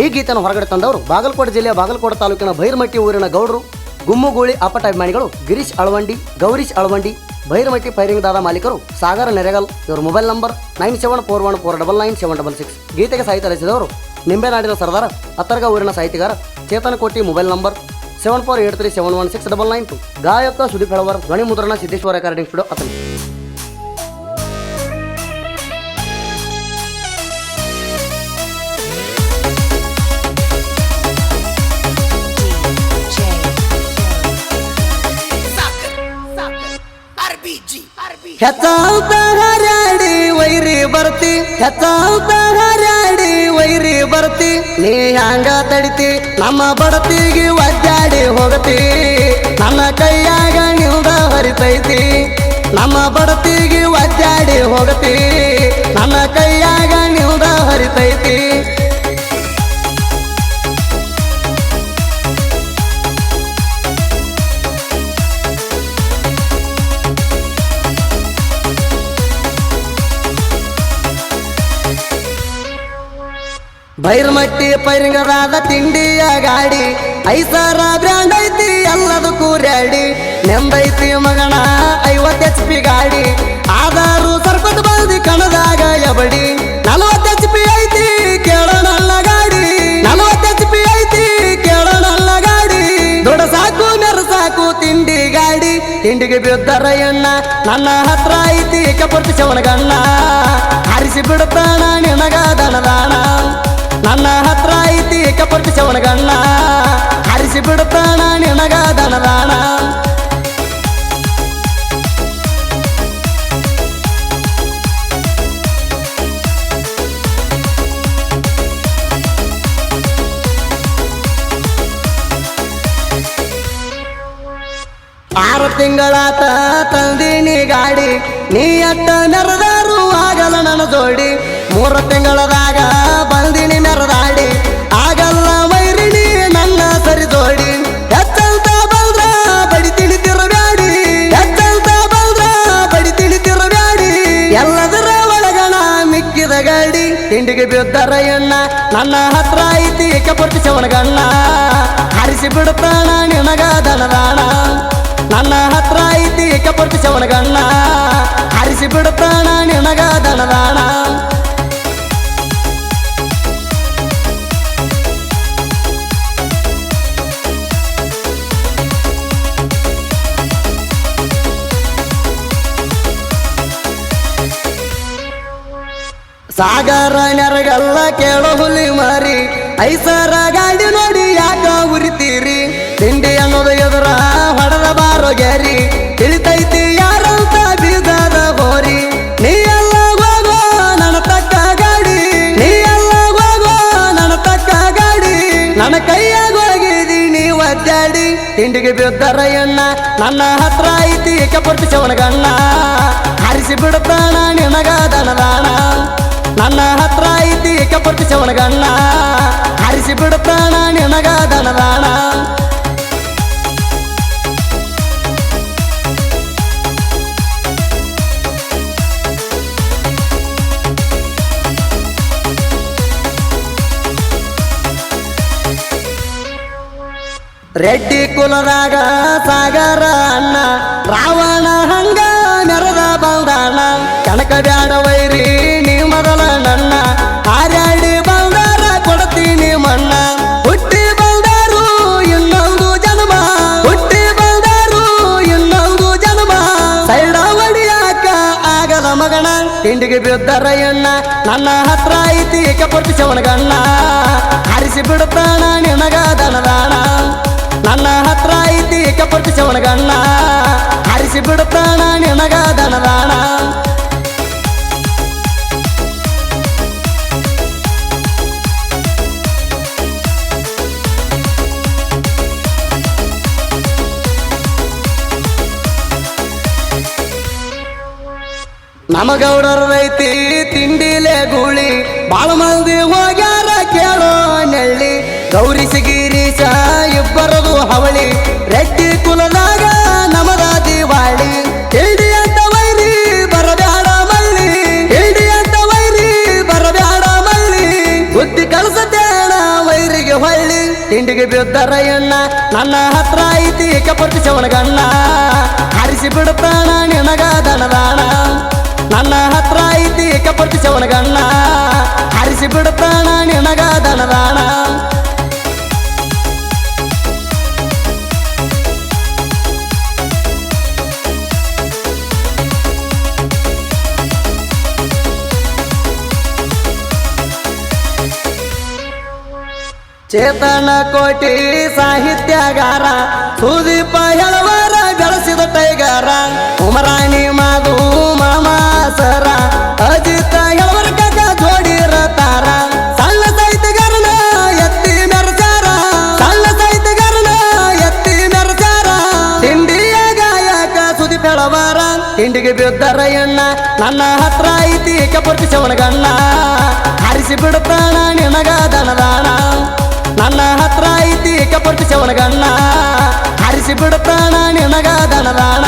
ಈ ಗೀತೆಯನ್ನು ಹೊರಗಡೆ ತಂದವರು ಬಾಗಲಕೋಟೆ ಜಿಲ್ಲೆಯ ಬಾಗಲಕೋಟೆ ತಾಲೂಕಿನ ಭೈರಮಟ್ಟಿ ಊರಿನ ಗೌಡರು, ಗುಮ್ಮುಗೂಳಿ ಅಪ್ಪಟ ಅಭಿಮಾನಿಗಳು ಗಿರೀಶ್ ಅಳವಂಡಿ, ಗೌರೀಶ್ ಅಳವಂಡಿ, ಭೈರಮಟ್ಟಿ ಫೈರಿಂಗ್ ದಾದ ಮಾಲೀಕರು ಸಾಗರ ನೆರೆಗಲ್, ಇವರ mobile number nine seven four one four double nine seven double six. ಗೀತೆಗೆ ಸಾಹಿತ್ಯ ರಚಿಸಿದವರು ನಿಂಬೆನಾಡಿನ ಸರದಾರ, ಅತ್ತರ್ಗ ಊರಿನ ಸಾಹಿತಿಗಾರ Chetana Koti mobile number seven four eight three seven one six double nine two. ಗಾಯಕ ಸುದೀಪ್ ಹೆಳವರ್ ಧ್ವನಿ ಮುದ್ರಣ ಸಿದ್ದೇಶ್ವರ ರೆಕಾರ್ಡಿಂಗ್ ಸ್ಟುಡಿಯೋ ಅತನಿ ಹರ್ಯಾಡಿ ವೈರಿ ಬರ್ತಿ ಹರ್ಯಾಡಿ ವೈರಿ ಬರ್ತಿ. ನೀ ಹ್ಯಾಂಗ ತಡಿತಿ? ನಮ್ಮ ಬಡತಿಗೆ ಒದ್ದಾಡಿ ಹೋಗತಿ. ನನ್ನ ಕೈಯಾಗ ನಿಲ್ದ ಹರಿತೈತಿ. ನಮ್ಮ ಬಡತಿಗೆ ಒದ್ದಾಡಿ ಹೋಗತಿ. ನನ್ನ ಕೈಯಾಗ ನಿಲ್ದ ಹರಿತೈತಿ. ಬೈರ್ಮಟ್ಟಿ ಪೈರಿಂಗದಾದ ತಿಂಡಿಯ ಗಾಡಿ. ಐಸಾರ ಬ್ರ್ಯಾಂಡ್ ಐತಿ, ಎಲ್ಲದು ಕೂರ್ಯಾಡಿ. ನೆಂದೈತಿ ಮಗಣ ಐವತ್ತು ಎಚ್ ಪಿ ಗಾಡಿ. ಆಧಾರು ಸರ್ಪತ್ ಬಂದಿ ಕಣದಾಗ ಎಬಡಿ. ನಲವತ್ತು ಎಚ್ ಪಿ ಐತಿ ಕೇಳೋಣಲ್ಲ ಗಾಡಿ. ನಲವತ್ತು ಎಚ್ ಪಿ ಐತಿ ಕೇಳೋಣಲ್ಲ ಗಾಡಿ. ದೊಡ್ಡ ಸಾಕು, ನೆರ ಸಾಕು, ತಿಂಡಿ ಗಾಡಿ. ತಿಂಡಿಗೆ ಬಿದ್ದರ ಎಣ್ಣ, ನನ್ನ ಹತ್ರ ಐತಿ, ಕಪರ್ತಿ ಚವನಗಣ್ಣ ಹರಿಸಿ ಬಿಡುತ್ತಾನ, ನಿನಗ ದನದಾಣ ನನ್ನ ಹತ್ರ ಐತಿ ಕಪರ್ತಿ ಚವನಗಣ್ಣ ಹರಿಸಿ ಬಿಡುತ್ತಾಣ ನಿನಗ ದನದಾಣ ಆರು ತಿಂಗಳಾತ ತಂದೀನಿ ಗಾಡಿ, ನೀ ಅತ್ತ ನೆರೆದಾರು ಆಗಲ್ಲ ನನ್ನ ಜೋಡಿ. ಮೂರು ತಿಂಗಳದಾಗ ತಿಂಡಿಗೆ ಬಿದ್ದಾರ ಎಣ್ಣ ನನ್ನ ಹತ್ರ ಐತಿ ಕಪರ್ತಿ ಶವಣಗಣ್ಣ ಹರಿಸಿ ಪ್ರಾಣ ನಿನಗ ದನದಾಣ ನನ್ನ ಹತ್ರ ಐತಿ ಕಪರ್ತಿ ಶವಣಗಣ್ಣ ಹರಿಸಿ ಪ್ರಾಣ ನಿನಗ ದನದಾಣ ಸಾಗರ ನೆರಗಲ್ಲ ಕೇಳೋ ಹುಲಿ ಮಾರಿ. ಐಸರ ಗಾಡಿ ನೋಡಿ ಯಾಕ ಉರಿತೀರಿ? ತಿಂಡಿ ಅನ್ನೋದು ಎದುರ ಹೊಡೆದ ಬಾರೋ ಗ್ಯಾರಿ ತಿಳಿತೈತಿ ಯಾರಂತ ಬೀದದ ಹೋರಿ. ನೀ ಎಲ್ಲ ಹೋಗೋ ನನ್ನ ತಕ್ಕ ಗಾಡಿ. ನೀ ಎಲ್ಲ ಹೋಗೋ ನನ್ನ ತಕ್ಕ ಗಾಡಿ. ನನ್ನ ಕೈಯಾಗ ಹೋಗಿದೀನಿ ಒದ್ದಾಡಿ ತಿಂಡಿಗೆ ಬಿದ್ದರಯ್ಯಣ್ಣ ನನ್ನ ಹತ್ರ ಐತಿ ಕಪಟ್ಟು ಚವನಗಣ್ಣ ಹರಿಸಿ ಬಿಡುತ್ತಾನ ನಿನಗ ದನದಾಣ ನನ್ನ ಹತ್ರ ಐತಿ ಕಪರ್ತಿ ಶವಣಗಣ್ಣ ಹರಿಸಿ ಬಿಡುತ್ತಾಣ ನಿನಗ ದನದಾಣ ರೆಡ್ಡಿ ಕುಲದಾಗ ಸಾಗರ ಅಣ್ಣ, ರಾವಣ ಹಂಗ ನೆರದ ಬಂದಾಣ ಕನಕ ಬ್ಯಾಡ ವೈರಿ ಮಗಣ ತಿಂಡಿಗೆ ಬಿದ್ದರಯ್ಯಣ್ಣ ನನ್ನ ಹತ್ರ ಐತಿ ಕಪರ್ತಿ ಶವಣಗಣ್ಣ ಹರಿಸಿ ಬಿಡುತ್ತಾಣ ನಿನಗ ದನದಾಣ ನನ್ನ ಹತ್ರ ಐತಿ ಕಪರ್ತಿ ಶವಣಗಣ್ಣ ಹರಿಸಿ ಬಿಡುತ್ತಾಣ ನಿನಗ ದನದಾಣ ನಮಗೌಡರೈತಿ ತಿಂಡಿಲೆ ಗೂಳಿ, ಬಾಳ ಮಂದಿ ಹೋಗ್ಯಾರ ಕೇಳೋ ನೆಳ್ಳಿ. ಗೌರಿಸಿ ಗಿರೀಶ ಇಬ್ಬರದು ಹವಳಿ. ರೆಡ್ಡಿ ಕುಲದಾಗ ನಮದ ದಿವಾಳಿ. ಹಿಡಿ ಅಂತ ವೈರಿ ಬರಬೇಡ ಮಲ್ಲಿ. ಹಿಡಿ ಅಂತ ವೈರಿ ಬರಬೇಡ ಮಲ್ಲಿ. ಬುದ್ಧಿ ಕಲಸತೆ ಬೇಡ ವೈರಿಗೆ ಹೊಳ್ಳಿ. ತಿಂಡಿಗೆ ಬಿದ್ದರ ನನ್ನ ಹತ್ರ ಐತಿ ಕಪರ್ತಿ ಚವಣಗಣ್ಣ ಹರಿಸಿ ಬಿಡುತ್ತಾಣ ನಿನಗ ನನ್ನ ಹತ್ರ ಐತಿ ಕಪರ್ತಿ ಚವಣಗಣ್ಣ ಹರಿಸಿ ಬಿಡ್ತಾನ ನಿನಗ ದನದಾಣ ಚೇತನ ಕೋಟಿ ಸಾಹಿತ್ಯಗಾರ ಸುದೀಪ ಹೆಳವರ ತಿಂಡಿಗೆ ಬಿದ್ದರ ನನ್ನ ಹತ್ರ ಐತಿ ಕಪರ್ತಿ ಚವಣಗಣ್ಣ ಹರಿಸಿ ಬಿಡ್ತಾನ ನಿನಗ ದನದಾಣ ನನ್ನ ಹತ್ರ ಐತಿ ಕಪರ್ತಿ ಚವಣಗಣ್ಣ ಹರಿಸಿ ಬಿಡ್ತಾನ ನಿನಗ ದನದಾಣ